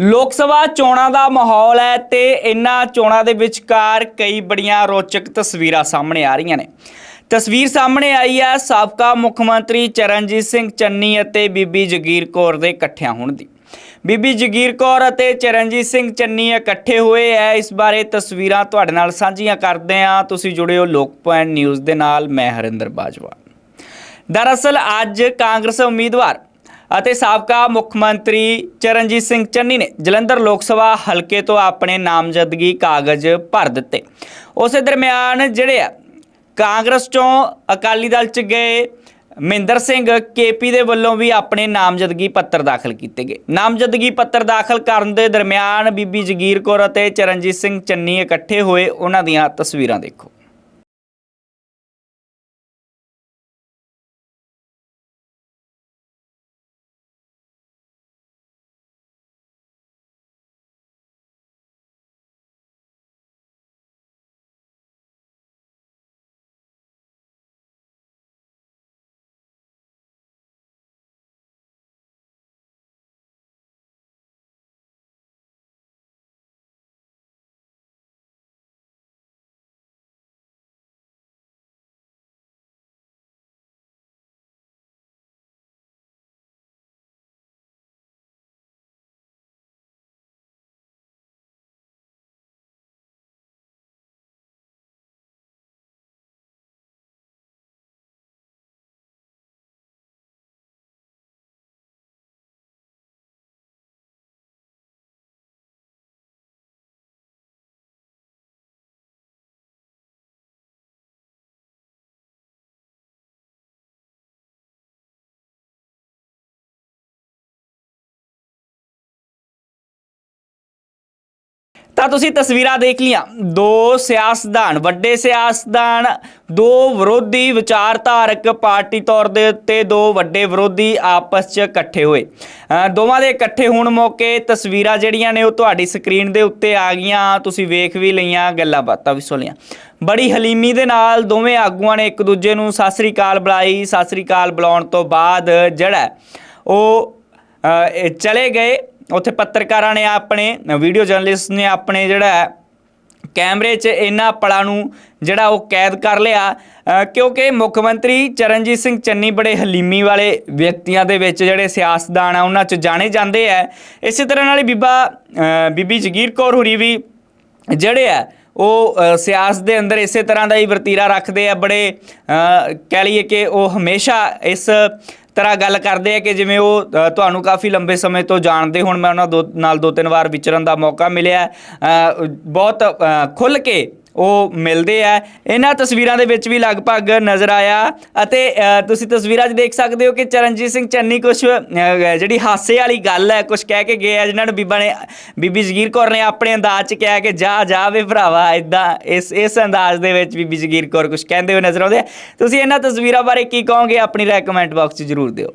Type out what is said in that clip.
ਲੋਕ ਸਭਾ ਚੋਣਾਂ ਦਾ ਮਾਹੌਲ ਹੈ ਤੇ ਇਨ੍ਹਾਂ ਚੋਣਾਂ ਦੇ ਵਿਚਕਾਰ ਕਈ ਬੜੀਆਂ ਰੋਚਕ ਤਸਵੀਰਾਂ ਸਾਹਮਣੇ ਆ ਰਹੀਆਂ ਨੇ। ਤਸਵੀਰ ਸਾਹਮਣੇ ਆਈ ਹੈ ਸਾਬਕਾ ਮੁੱਖ ਮੰਤਰੀ ਚਰਨਜੀਤ ਸਿੰਘ ਚੰਨੀ ਅਤੇ ਬੀਬੀ ਜਗੀਰ ਕੌਰ ਦੇ ਇਕੱਠਿਆਂ ਹੋਣ ਦੀ। ਬੀਬੀ ਜਗੀਰ ਕੌਰ ਅਤੇ ਚਰਨਜੀਤ ਸਿੰਘ ਚੰਨੀ ਇਕੱਠੇ ਹੋਏ ਐ ਇਸ ਬਾਰੇ ਤਸਵੀਰਾਂ ਤੁਹਾਡੇ ਨਾਲ ਸਾਂਝੀਆਂ ਕਰਦੇ ਹਾਂ। ਤੁਸੀਂ ਜੁੜੇ ਹੋ ਲੋਕ ਪੁਆਇੰਟ ਨਿਊਜ਼ ਦੇ ਨਾਲ। ਮੈਂ ਹਰਿੰਦਰ ਬਾਜਵਾ। ਦਰਅਸਲ ਅੱਜ ਕਾਂਗਰਸ ਉਮੀਦਵਾਰ ਅਤੇ ਸਾਬਕਾ ਮੁੱਖ ਮੰਤਰੀ ਚਰਨਜੀਤ ਸਿੰਘ ਚੰਨੀ ਨੇ ਜਲੰਧਰ ਲੋਕ ਸਭਾ ਹਲਕੇ ਤੋਂ ਆਪਣੇ ਨਾਮਜ਼ਦਗੀ ਕਾਗਜ਼ ਭਰ ਦਿੱਤੇ। ਉਸੇ ਦਰਮਿਆਨ ਜਿਹੜੇ ਆ, ਕਾਂਗਰਸ ਚੋਂ ਅਕਾਲੀ ਦਲ ਚ ਗਏ ਮਹਿੰਦਰ ਸਿੰਘ ਕੇਪੀ ਦੇ ਵੱਲੋਂ ਵੀ ਆਪਣੇ ਨਾਮਜ਼ਦਗੀ ਪੱਤਰ ਦਾਖਲ ਕੀਤੇ ਗਏ। ਨਾਮਜ਼ਦਗੀ ਪੱਤਰ ਦਾਖਲ ਕਰਨ ਦੇ ਦਰਮਿਆਨ ਬੀਬੀ ਜਗੀਰ ਕੌਰ ਅਤੇ ਚਰਨਜੀਤ ਸਿੰਘ ਚੰਨੀ ਇਕੱਠੇ ਹੋਏ ਉਹਨਾਂ ਦੀਆਂ ਤਸਵੀਰਾਂ ਦੇਖੋ। ਤਾਂ ਤੁਸੀਂ ਤਸਵੀਰਾਂ ਦੇਖ ਲੀਆਂ ਦੋ ਸਿਆਸਤਦਾਨ, ਵੱਡੇ ਸਿਆਸਤਦਾਨ, ਦੋ ਵਿਰੋਧੀ ਵਿਚਾਰਧਾਰਕ ਪਾਰਟੀ ਤੌਰ ਦੇ ਉੱਤੇ ਦੋ ਵੱਡੇ ਵਿਰੋਧੀ ਆਪਸ 'ਚ ਇਕੱਠੇ ਹੋਏ। ਦੋਵਾਂ ਦੇ ਇਕੱਠੇ ਹੋਣ ਮੌਕੇ ਤਸਵੀਰਾਂ ਜਿਹੜੀਆਂ ਨੇ ਉਹ ਤੁਹਾਡੀ ਸਕਰੀਨ ਦੇ ਉੱਤੇ ਆ ਗਈਆਂ। ਤੁਸੀਂ ਵੇਖ ਵੀ ਲਈਆਂ, ਗੱਲਾਂ ਬਾਤਾਂ ਵੀ ਸੁਣ ਲਈਆਂ। ਬੜੀ ਹਲੀਮੀ ਦੇ ਨਾਲ ਦੋਵੇਂ ਆਗੂਆਂ ਨੇ ਇੱਕ ਦੂਜੇ ਨੂੰ ਸਤਿ ਸ੍ਰੀ ਅਕਾਲ ਬੁਲਾਈ। ਸਤਿ ਸ੍ਰੀ ਅਕਾਲ ਬੁਲਾਉਣ ਤੋਂ ਬਾਅਦ ਜਿਹੜਾ ਉਹ ਚਲੇ ਗਏ। ਉੱਥੇ ਪੱਤਰਕਾਰਾਂ ਨੇ ਆਪਣੇ ਵੀਡੀਓ ਜਰਨਲਿਸਟ ਨੇ ਆਪਣੇ ਜਿਹੜਾ ਕੈਮਰੇ 'ਚ ਇਹਨਾਂ ਪਲਾਂ ਨੂੰ ਜਿਹੜਾ ਉਹ ਕੈਦ ਕਰ ਲਿਆ। ਕਿਉਂਕਿ ਮੁੱਖ ਮੰਤਰੀ ਚਰਨਜੀਤ ਸਿੰਘ ਚੰਨੀ ਬੜੇ ਹਲੀਮੀ ਵਾਲੇ ਵਿਅਕਤੀਆਂ ਦੇ ਵਿੱਚ ਜਿਹੜੇ ਸਿਆਸਤਦਾਨ ਆ, ਉਹਨਾਂ 'ਚ ਜਾਣੇ ਜਾਂਦੇ ਆ। ਇਸੇ ਤਰ੍ਹਾਂ ਨਾਲ ਬੀਬਾ ਬੀਬੀ ਜਗੀਰ ਕੌਰ ਹੁਰੀ ਵੀ ਜਿਹੜੇ ਆ, ਉਹ ਸਿਆਸਤ ਦੇ ਅੰਦਰ ਇਸੇ ਤਰ੍ਹਾਂ ਦਾ ਹੀ ਵਰਤੀਰਾ ਰੱਖਦੇ ਆ। ਬੜੇ ਕਹਿ ਲਈਏ ਕਿ ਉਹ ਹਮੇਸ਼ਾ ਇਸ ਤਰ੍ਹਾਂ ਗੱਲ ਕਰਦੇ ਆ ਕਿ ਜਿਵੇਂ ਉਹ ਤੁਹਾਨੂੰ ਕਾਫੀ ਲੰਬੇ ਸਮੇਂ ਤੋਂ ਜਾਣਦੇ ਹੁਣ ਮੈਂ ਉਹਨਾਂ ਦੋ ਨਾਲ ਦੋ ਤਿੰਨ ਵਾਰ ਵਿਚਰਨ ਦਾ ਮੌਕਾ ਮਿਲਿਆ। ਬਹੁਤ ਅ, ਖੁੱਲ ਕੇ ਉਹ ਮਿਲਦੇ ਆ। ਇਹਨਾਂ ਤਸਵੀਰਾਂ ਦੇ ਵਿੱਚ ਵੀ ਲਗਭਗ ਨਜ਼ਰ ਆਇਆ ਅਤੇ ਤੁਸੀਂ ਤਸਵੀਰਾਂ 'ਚ ਦੇਖ ਸਕਦੇ ਹੋ ਕਿ ਚਰਨਜੀਤ ਸਿੰਘ ਚੰਨੀ ਕੁਝ ਜਿਹੜੀ ਹਾਸੇ ਵਾਲੀ ਗੱਲ ਹੈ ਕੁਝ ਕਹਿ ਕੇ ਗਏ ਆ, ਜਿਨ੍ਹਾਂ ਨੂੰ ਬੀਬਾ ਨੇ, ਬੀਬੀ ਜਗੀਰ ਕੌਰ ਨੇ ਆਪਣੇ ਅੰਦਾਜ਼ 'ਚ ਕਿਹਾ ਕਿ ਜਾ ਜਾ ਵੇ ਭਰਾਵਾ ਇਦਾਂ ਇਸ ਇਸ ਅੰਦਾਜ਼ ਦੇ ਵਿੱਚ ਬੀਬੀ ਜਗੀਰ ਕੌਰ ਕੁਝ ਕਹਿੰਦੇ ਹੋਏ ਨਜ਼ਰ ਆਉਂਦੇ ਆ। ਤੁਸੀਂ ਇਹਨਾਂ ਤਸਵੀਰਾਂ ਬਾਰੇ ਕੀ ਕਹੋਗੇ, ਆਪਣੀ ਰਾਏ ਕਮੈਂਟ ਬਾਕਸ 'ਚ ਜ਼ਰੂਰ ਦਿਓ।